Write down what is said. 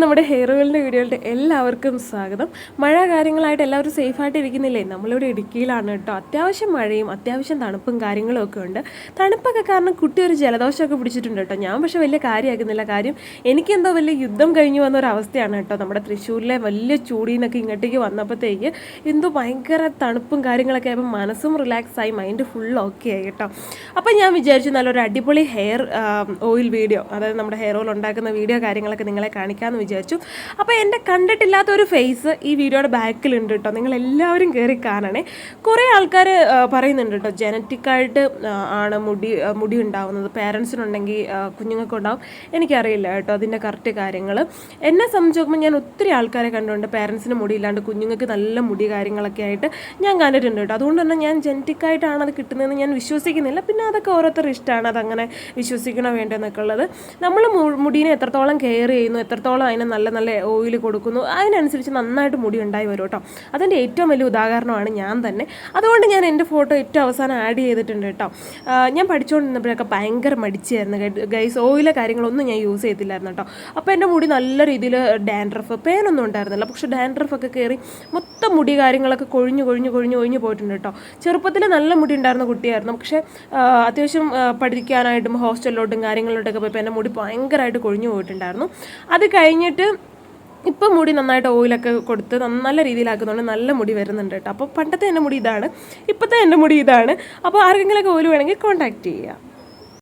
നമ്മുടെ ഹെയർ ഓയിലിന്റെ എല്ലാവർക്കും സ്വാഗതം. മഴ കാര്യങ്ങളായിട്ട് എല്ലാവരും സേഫായിട്ട് ഇരിക്കുന്നില്ലേ നമ്മളിവിടെ ഇടുക്കിയിലാണ് കേട്ടോ. അത്യാവശ്യം മഴയും അത്യാവശ്യം തണുപ്പും കാര്യങ്ങളും ഒക്കെ ഉണ്ട്. തണുപ്പൊക്കെ കാരണം കുട്ടി ഒരു ജലദോഷമൊക്കെ പിടിച്ചിട്ടുണ്ട് കേട്ടോ. ഞാൻ പക്ഷേ വലിയ കാര്യമാക്കുന്നില്ല. കാര്യം എനിക്കെന്തോ വലിയ യുദ്ധം കഴിഞ്ഞു വന്ന ഒരു അവസ്ഥയാണ് കേട്ടോ. നമ്മുടെ തൃശ്ശൂരിലെ വലിയ ചൂടിൽ നിന്നൊക്കെ ഇങ്ങോട്ടേക്ക് വന്നപ്പോഴത്തേക്ക് എന്തോ ഭയങ്കര തണുപ്പും കാര്യങ്ങളൊക്കെ ആയപ്പോൾ മനസ്സും റിലാക്സായി മൈൻഡ് ഫുൾ ഓക്കെ ആയി കേട്ടോ. അപ്പോൾ ഞാൻ വിചാരിച്ചു നല്ലൊരു അടിപൊളി ഹെയർ ഓയിൽ വീഡിയോ അതായത് നമ്മുടെ ഹെയർ ഓയിൽ ഉണ്ടാക്കുന്ന വീഡിയോ കാര്യങ്ങളൊക്കെ നിങ്ങളെ കാണിക്കാമെന്ന് വിചാരിച്ചു. അപ്പോൾ എന്റെ കണ്ടിട്ടില്ലാത്ത ഒരു ഫേസ് ഈ വീഡിയോയുടെ ബാക്കിലുണ്ട് കേട്ടോ നിങ്ങൾ എല്ലാവരും കയറി കാണണേ. കുറേ ആൾക്കാർ പറയുന്നുണ്ട് കേട്ടോ ജനറ്റിക്കായിട്ട് ആണ് മുടി മുടി ഉണ്ടാവുന്നത്. പേരൻസിനുണ്ടെങ്കിൽ കുഞ്ഞുങ്ങൾക്ക് ഉണ്ടാവും എനിക്കറിയില്ല കേട്ടോ അതിന്റെ കറക്റ്റ് കാര്യങ്ങൾ എന്നെ സംബന്ധിച്ച് നോക്കുമ്പോൾ ഞാൻ ഒത്തിരി ആൾക്കാരെ കണ്ടുകൊണ്ട് പേരൻസിന് മുടി ഇല്ലാണ്ട് കുഞ്ഞുങ്ങൾക്ക് നല്ല മുടി കാര്യങ്ങളൊക്കെ ആയിട്ട് ഞാൻ കണ്ടിട്ടുണ്ട് കേട്ടോ അതുകൊണ്ട് തന്നെ ഞാൻ ജനറ്റിക്കായിട്ടാണ് അത് കിട്ടുന്നതെന്ന് ഞാൻ വിശ്വസിക്കുന്നില്ല. പിന്നെ അതൊക്കെ ഓരോരുത്തരുടെ ഇഷ്ടമാണ് അതങ്ങനെ വിശ്വസിക്കണോ വേണ്ടെന്നൊക്കെ ഉള്ളത്. നമ്മൾ മുടിനെ എത്രത്തോളം കെയർ ചെയ്യുന്നു എത്രത്തോളം അതിന് നല്ല നല്ല ഓയിൽ കൊടുക്കുന്നു. അതിനനുസരിച്ച് നന്നായിട്ട് മുടി ഉണ്ടായി വരും കേട്ടോ. അതിന്റെ ഏറ്റവും വലിയ ഉദാഹരണമാണ് ഞാൻ തന്നെ. അതുകൊണ്ട് ഞാൻ എന്റെ ഫോട്ടോ ഏറ്റവും അവസാനം ആഡ് ചെയ്തിട്ടുണ്ട് കേട്ടോ. ഞാൻ പഠിച്ചുകൊണ്ടിരുന്നപ്പോഴൊക്കെ ഭയങ്കര മടിച്ചായിരുന്നു. ഗൈസ് ഓയിലെ കാര്യങ്ങളൊന്നും ഞാൻ യൂസ് ചെയ്തില്ലായിരുന്നു കേട്ടോ. അപ്പോൾ എന്റെ മുടി നല്ല രീതിയിൽ ഡാൻഡ്രഫ് പേനൊന്നും ഉണ്ടായിരുന്നില്ല. പക്ഷെ ഡാൻഡ്രഫ് ഒക്കെ കയറി മൊത്തം മുടി കാര്യങ്ങളൊക്കെ കൊഴിഞ്ഞു കൊഴിഞ്ഞു കൊഴിഞ്ഞു കൊഴിഞ്ഞു പോയിട്ടുണ്ട് കേട്ടോ. ചെറുപ്പത്തിൽ നല്ല മുടി ഉണ്ടായിരുന്ന കുട്ടിയായിരുന്നു. പക്ഷേ അത്യാവശ്യം പഠിക്കാനായിട്ടും ഹോസ്റ്റലിലോട്ടും കാര്യങ്ങളിലോട്ടൊക്കെ പോയപ്പോൾ എന്റെ മുടി ഭയങ്കരമായിട്ട് കൊഴിഞ്ഞു പോയിട്ടുണ്ടായിരുന്നു. അത് കഴിഞ്ഞിട്ട് ഇപ്പം മുടി നന്നായിട്ട് ഓയിലൊക്കെ കൊടുത്ത് നല്ല രീതിയിലാക്കുന്നുണ്ട് നല്ല മുടി വരുന്നുണ്ട് കേട്ടോ. അപ്പോൾ പണ്ടത്തെ എന്റെ മുടി ഇതാണ് ഇപ്പോഴത്തെ എന്റെ മുടി ഇതാണ്. അപ്പോൾ ആർക്കെങ്കിലുമൊക്കെ ഓയിൽ വേണമെങ്കിൽ കോൺടാക്റ്റ് ചെയ്യുക